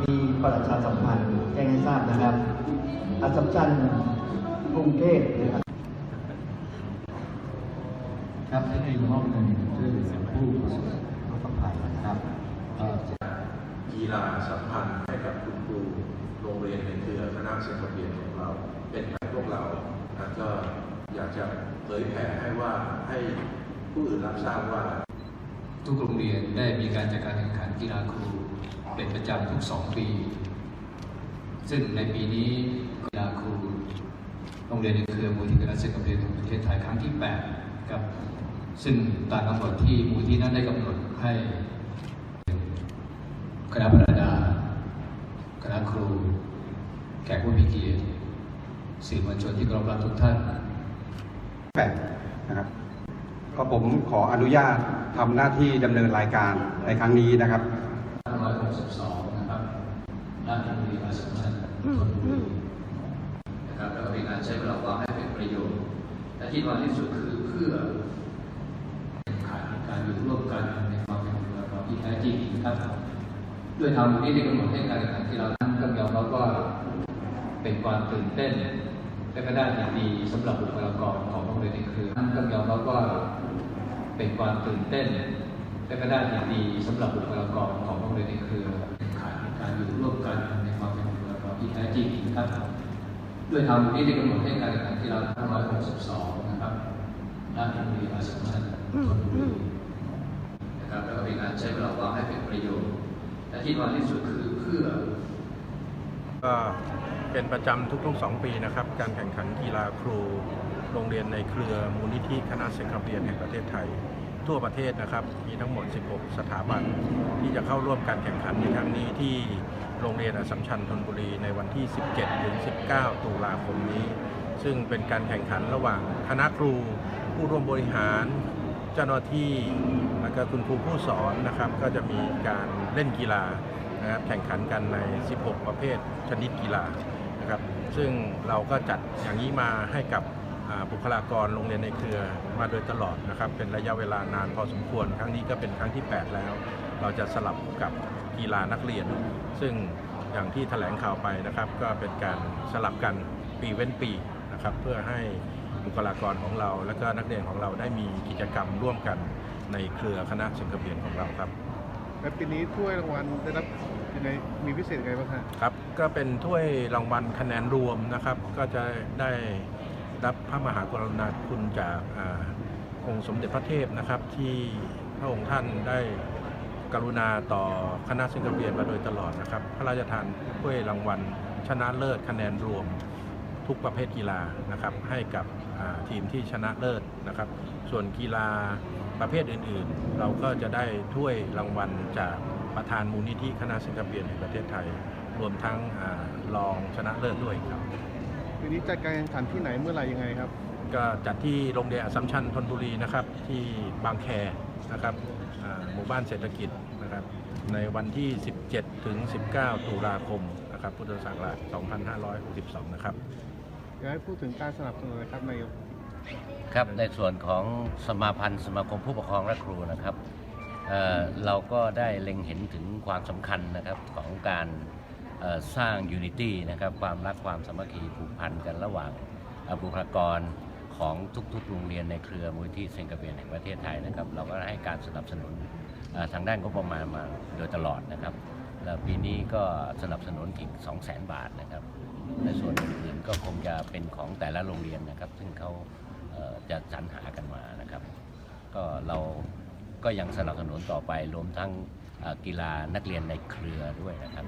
มีประชาสัมพันธ์แจ้งให้ทราบนะครับอาศจรรย์กรุงเทพนครับครัที่ในห้องหนึ่งชื่อผู้ประสบภัยนะครับกีฬาสัมพันธ์ให้กับคุณครูโรงเรียนในเครือคณะเศรเพียจของเรา เป็นให้พวกเราและก็อยากจะเผยแผ่ให้ว่าให้ผู้อื่นรับทราบว่า ทุกโรงเรียนได้มีการจัดการแข่งขันกีฬาครูเป็นประจำทุกสองปี ซึ่งในปีนี้กีฬาครูโรงเรียนในเครือมูลที่คณะศึกษาเรียนแห่งประเทศไทยครั้งที่8ครับซึ่งตามกำหนดที่มูลที่นั้นได้กำหนดให้คณะบรรดาคณะครู แขกผู้มีเกียรติสื่อมวลชนที่เคารพรักทุกท่านแปดนะครับ ก็ผมขออนุญาตทำหน้าที่ดำเนินรายการในครั้งนี้นะครับ162นะครับราชบุรีอาสมชัญธนบุรีนะครับแล้วก็เป็นการใช้เวลาว่างให้เป็นประโยชน์ และที่สำคัญที่สุดคือเพื่อแข่งขันการอยู่ร่วมกันในความเป็นเมืองเราที่แท้จริงครับด้วยทางนี้ได้กำหนดให้การแข่งขันที่เรานั้นก็ยอมรับว่าเป็นความตื่นเต้นและก็ได้ยินดีสำหรับบุคลากรของโรงเรียนในเครือนั้นก็ยอมรับว่า เป็นความตื่นเต้น และก็ได้ยินดีสำหรับบุคลากรของโรงเรียนในเครือข่งขันการอยู่ร่วมกันในความเป็นเมืองเรที่แท้จริงครับด้วยทางนี้ได้กำหนดให้การแข่งขันที่เรา562 นะครับราชบุรีอาสมชัญธนบุรีนะครับแล้วก็เป็นการใช้เวลาว่างให้เป็นประโยชน์และที่สำคัญที่สุดคือเพื่อก็เป็นประจำทุกๆ 2 ปีนะครับ การแข่งขันกีฬาครู โรงเรียนในเครือมูลนิธิคณะศิลปเรียนแห่งประเทศไทย ทั่วประเทศนะครับ มีทั้งหมด 16 สถาบัน ที่จะเข้าร่วมการแข่งขันในครั้งนี้ที่โรงเรียนอสัมชัญธนบุรีในวันที่ 17 ถึง 19 ตุลาคมนี้ ซึ่งเป็นการแข่งขันระหว่างคณะครู ผู้ร่วมบริหาร เจ้าหน้าที่แล้วก็คุณครูผู้สอนนะครับ ก็จะมีการเล่นกีฬานะครับแข่งขันกันใน 16 ประเภทชนิดกีฬานะครับ ซึ่งเราก็จัดอย่างนี้มาให้กับ บุคลากรโรงเรียนในเครือมาโดยตลอดนะครับ เป็นระยะเวลานานพอสมควร ครั้งนี้ก็เป็นครั้งที่ 8 แล้ว เราจะสลับกับกีฬานักเรียน ซึ่งอย่างที่แถลงข่าวไปนะครับ ก็เป็นการสลับกันปีเว้นปีนะครับ เพื่อให้บุคลากรของเรา และก็นักเรียนของเราได้มีกิจกรรมร่วมกันในเครือคณะสิงคโปร์ของเราครับและปีนี้ถ้วยรางวัลได้รับยังไงมีพิเศษยังไงบ้างฮะครับ ก็เป็นถ้วยรางวัลคะแนนรวมนะครับ ก็จะได้ รับพระมหากรุณาธิคุณจากองค์สมเด็จพระเทพนะครับที่พระองค์ท่านได้กรุณาต่อคณะสิงคโปร์มาโดยตลอดนะครับ พระราชทานถ้วยรางวัล ชนะเลิศคะแนนรวมทุกประเภทกีฬานะครับให้กับทีมที่ชนะเลิศนะครับ ส่วนกีฬาประเภทอื่นๆ เราก็จะได้ถ้วยรางวัลจากประธานมูลนิธิคณะสิงคโปร์แห่งประเทศไทย รวมทั้งอรองชนะเลิศด้วยครับ ปีนี้จัดการแข่งขันที่ไหนเมื่อไหร่ยังไงครับ ก็จัดที่โรงเรียนอัสสัมชัญธนบุรีนะครับ ที่บางแคนะครับอ่าหมู่บ้านเศรษฐกิจนะครับ ในวันที่ 17 ถึง 19 ตุลาคมนะครับ พุทธศักราช 2562 นะครับ อยากให้พูดถึงการสนับสนุนนะครับนายกครับในส่วนของสมาพันธ์สมาคมผู้ปกครองและครูนะครับเอ่อเราก็ได้เล็งเห็นถึงความสำคัญนะครับของการเอ่อ สร้างยูนิตี้นะครับความรักความสามัคคีผูกพันกันระหว่างเอ่อบุคลากรของทุกๆ โรงเรียนในเครือมูลที่เซนกาเบียนแห่งประเทศไทยนะครับ เราก็ให้การสนับสนุนทางด้านงบประมาณมาโดยตลอดนะครับแล้วปีนี้ก็สนับสนุนอีก 2 0 0 0 0 0บาทนะครับในส่วนอื่นๆก็คงจะเป็นของแต่ละโรงเรียนนะครับ ซึ่งเขาจะสรรหากันมานะครับ ก็เราก็ยังสนับสนุนต่อไปรวมทั้งกีฬานักเรียนในเครือด้วยนะครับ